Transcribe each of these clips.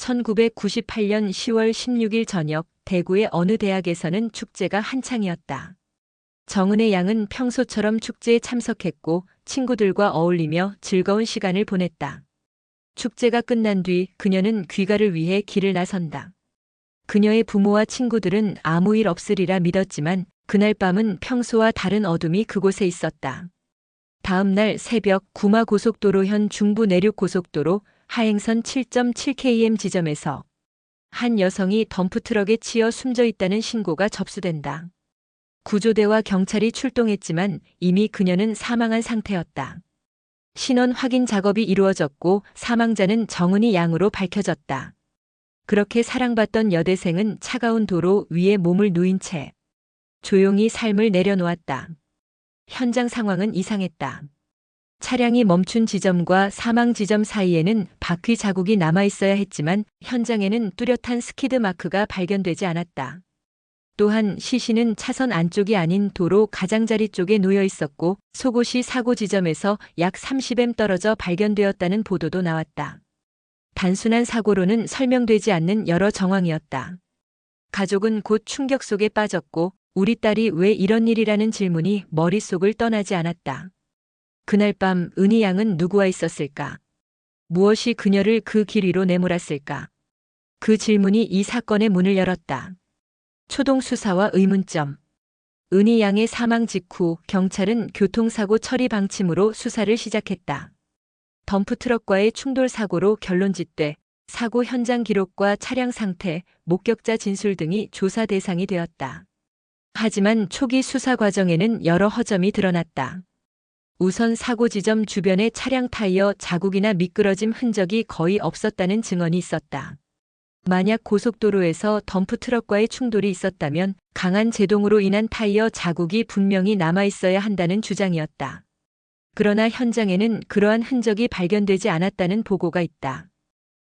1998년 10월 16일 저녁 대구의 어느 대학에서는 축제가 한창이었다. 정은의 양은 평소처럼 축제에 참석했고 친구들과 어울리며 즐거운 시간을 보냈다. 축제가 끝난 뒤 그녀는 귀가를 위해 길을 나선다. 그녀의 부모와 친구들은 아무 일 없으리라 믿었지만 그날 밤은 평소와 다른 어둠이 그곳에 있었다. 다음 날 새벽 구마 고속도로 현 중부 내륙 고속도로 하행선 7.7km 지점에서 한 여성이 덤프트럭에 치여 숨져 있다는 신고가 접수된다. 구조대와 경찰이 출동했지만 이미 그녀는 사망한 상태였다. 신원 확인 작업이 이루어졌고 사망자는 정은이 양으로 밝혀졌다. 그렇게 사랑받던 여대생은 차가운 도로 위에 몸을 누인 채 조용히 삶을 내려놓았다. 현장 상황은 이상했다. 차량이 멈춘 지점과 사망 지점 사이에는 바퀴 자국이 남아 있어야 했지만 현장에는 뚜렷한 스키드 마크가 발견되지 않았다. 또한 시신은 차선 안쪽이 아닌 도로 가장자리 쪽에 놓여 있었고 속옷이 사고 지점에서 약 30m 떨어져 발견되었다는 보도도 나왔다. 단순한 사고로는 설명되지 않는 여러 정황이었다. 가족은 곧 충격 속에 빠졌고 우리 딸이 왜 이런 일이라는 질문이 머릿속을 떠나지 않았다. 그날 밤 은희 양은 누구와 있었을까? 무엇이 그녀를 그 길 위로 내몰았을까? 그 질문이 이 사건의 문을 열었다. 초동 수사와 의문점. 은희 양의 사망 직후 경찰은 교통사고 처리 방침으로 수사를 시작했다. 덤프트럭과의 충돌 사고로 결론 짓되 사고 현장 기록과 차량 상태, 목격자 진술 등이 조사 대상이 되었다. 하지만 초기 수사 과정에는 여러 허점이 드러났다. 우선 사고 지점 주변에 차량 타이어 자국이나 미끄러짐 흔적이 거의 없었다는 증언이 있었다. 만약 고속도로에서 덤프 트럭과의 충돌이 있었다면 강한 제동으로 인한 타이어 자국이 분명히 남아 있어야 한다는 주장이었다. 그러나 현장에는 그러한 흔적이 발견되지 않았다는 보고가 있다.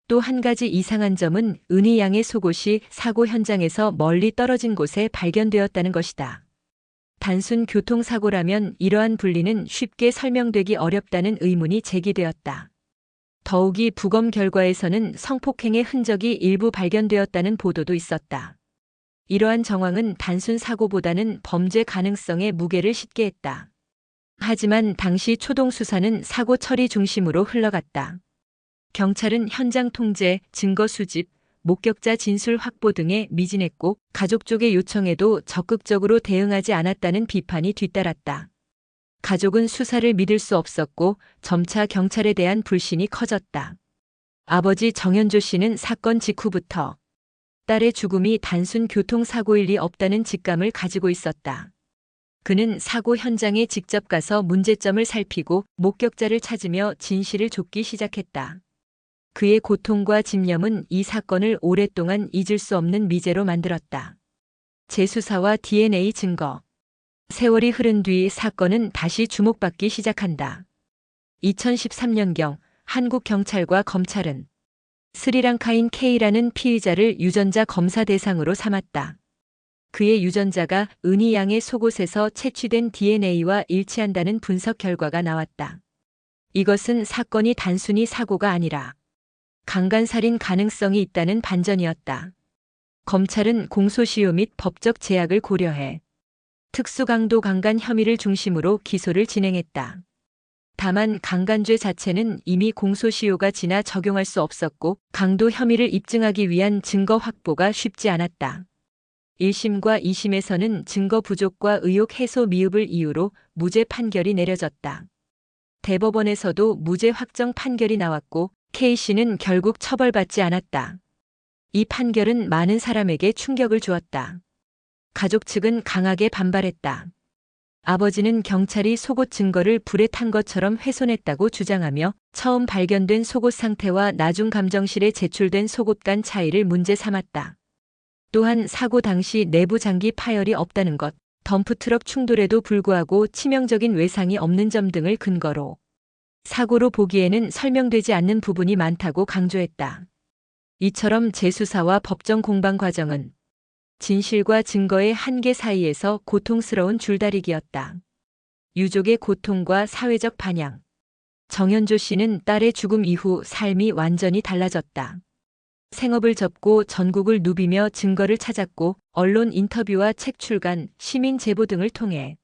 또 한 가지 이상한 점은 은희 양의 속옷이 사고 현장에서 멀리 떨어진 곳에 발견되었다는 것이다. 단순 교통사고라면 이러한 분리는 쉽게 설명되기 어렵다는 의문이 제기되었다. 더욱이 부검 결과에서는 성폭행의 흔적이 일부 발견되었다는 보도도 있었다. 이러한 정황은 단순 사고보다는 범죄 가능성에 무게를 싣게 했다. 하지만 당시 초동 수사는 사고 처리 중심으로 흘러갔다. 경찰은 현장 통제, 증거 수집, 목격자 진술 확보 등에 미진했고 가족 쪽의 요청에도 적극적으로 대응하지 않았다는 비판이 뒤따랐다. 가족은 수사를 믿을 수 없었고 점차 경찰에 대한 불신이 커졌다. 아버지 정현조 씨는 사건 직후부터 딸의 죽음이 단순 교통사고일 리 없다는 직감을 가지고 있었다. 그는 사고 현장에 직접 가서 문제점을 살피고 목격자를 찾으며 진실을 좁기 시작했다. 그의 고통과 집념은 이 사건을 오랫동안 잊을 수 없는 미제로 만들었다. 재수사와 DNA 증거. 세월이 흐른 뒤 사건은 다시 주목받기 시작한다. 2013년경 한국 경찰과 검찰은 스리랑카인 K라는 피의자를 유전자 검사 대상으로 삼았다. 그의 유전자가 은희 양의 속옷에서 채취된 DNA와 일치한다는 분석 결과가 나왔다. 이것은 사건이 단순히 사고가 아니라 강간살인 가능성이 있다는 반전이었다. 검찰은 공소시효 및 법적 제약을 고려해 특수강도 강간 혐의를 중심으로 기소를 진행했다. 다만 강간죄 자체는 이미 공소시효가 지나 적용할 수 없었고 강도 혐의를 입증하기 위한 증거 확보가 쉽지 않았다. 1심과 2심에서는 증거 부족과 의혹 해소 미흡을 이유로 무죄 판결이 내려졌다. 대법원에서도 무죄 확정 판결이 나왔고 K씨는 결국 처벌받지 않았다. 이 판결은 많은 사람에게 충격을 주었다. 가족 측은 강하게 반발했다. 아버지는 경찰이 속옷 증거를 불에 탄 것처럼 훼손했다고 주장하며 처음 발견된 속옷 상태와 나중 감정실에 제출된 속옷 간 차이를 문제 삼았다. 또한 사고 당시 내부 장기 파열이 없다는 것, 덤프트럭 충돌에도 불구하고 치명적인 외상이 없는 점 등을 근거로 사고로 보기에는 설명되지 않는 부분이 많다고 강조했다. 이처럼 재수사와 법정 공방 과정은 진실과 증거의 한계 사이에서 고통스러운 줄다리기였다. 유족의 고통과 사회적 반향. 정현조 씨는 딸의 죽음 이후 삶이 완전히 달라졌다. 생업을 접고 전국을 누비며 증거를 찾았고 언론 인터뷰와 책 출간, 시민 제보 등을 통해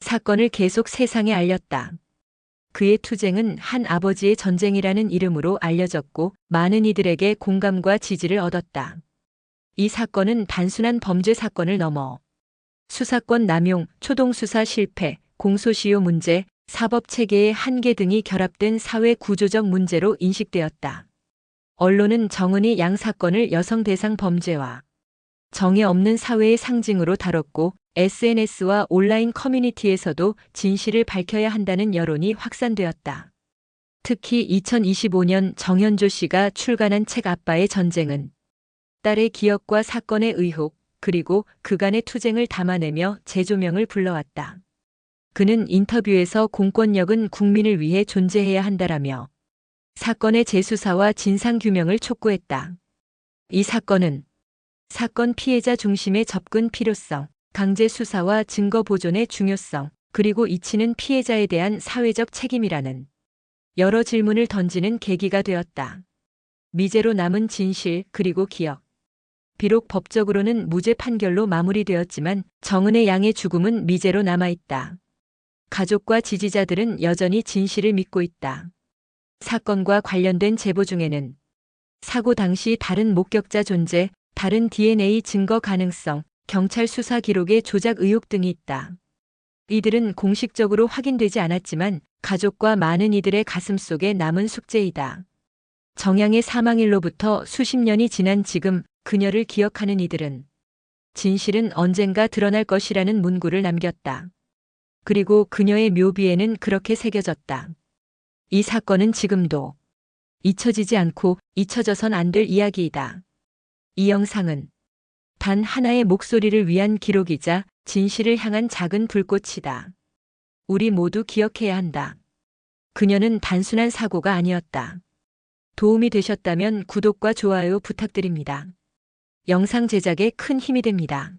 사건을 계속 세상에 알렸다. 그의 투쟁은 한 아버지의 전쟁이라는 이름으로 알려졌고 많은 이들에게 공감과 지지를 얻었다. 이 사건은 단순한 범죄 사건을 넘어 수사권 남용, 초동수사 실패, 공소시효 문제, 사법 체계의 한계 등이 결합된 사회 구조적 문제로 인식되었다. 언론은 정은이 양 사건을 여성 대상 범죄와 정의 없는 사회의 상징으로 다뤘고 SNS와 온라인 커뮤니티에서도 진실을 밝혀야 한다는 여론이 확산되었다. 특히 2025년 정현조 씨가 출간한 책 아빠의 전쟁은 딸의 기억과 사건의 의혹, 그리고 그간의 투쟁을 담아내며 재조명을 불러왔다. 그는 인터뷰에서 공권력은 국민을 위해 존재해야 한다라며 사건의 재수사와 진상규명을 촉구했다. 이 사건은 사건 피해자 중심의 접근 필요성, 강제 수사와 증거 보존의 중요성, 그리고 이치는 피해자에 대한 사회적 책임이라는 여러 질문을 던지는 계기가 되었다. 미제로 남은 진실, 그리고 기억. 비록 법적으로는 무죄 판결로 마무리되었지만 정은의 양의 죽음은 미제로 남아있다. 가족과 지지자들은 여전히 진실을 믿고 있다. 사건과 관련된 제보 중에는 사고 당시 다른 목격자 존재, 다른 DNA 증거 가능성, 경찰 수사 기록의 조작 의혹 등이 있다. 이들은 공식적으로 확인되지 않았지만 가족과 많은 이들의 가슴 속에 남은 숙제이다. 정양의 사망일로부터 수십 년이 지난 지금 그녀를 기억하는 이들은 진실은 언젠가 드러날 것이라는 문구를 남겼다. 그리고 그녀의 묘비에는 그렇게 새겨졌다. 이 사건은 지금도 잊혀지지 않고 잊혀져선 안 될 이야기이다. 이 영상은 단 하나의 목소리를 위한 기록이자 진실을 향한 작은 불꽃이다. 우리 모두 기억해야 한다. 그녀는 단순한 사고가 아니었다. 도움이 되셨다면 구독과 좋아요 부탁드립니다. 영상 제작에 큰 힘이 됩니다.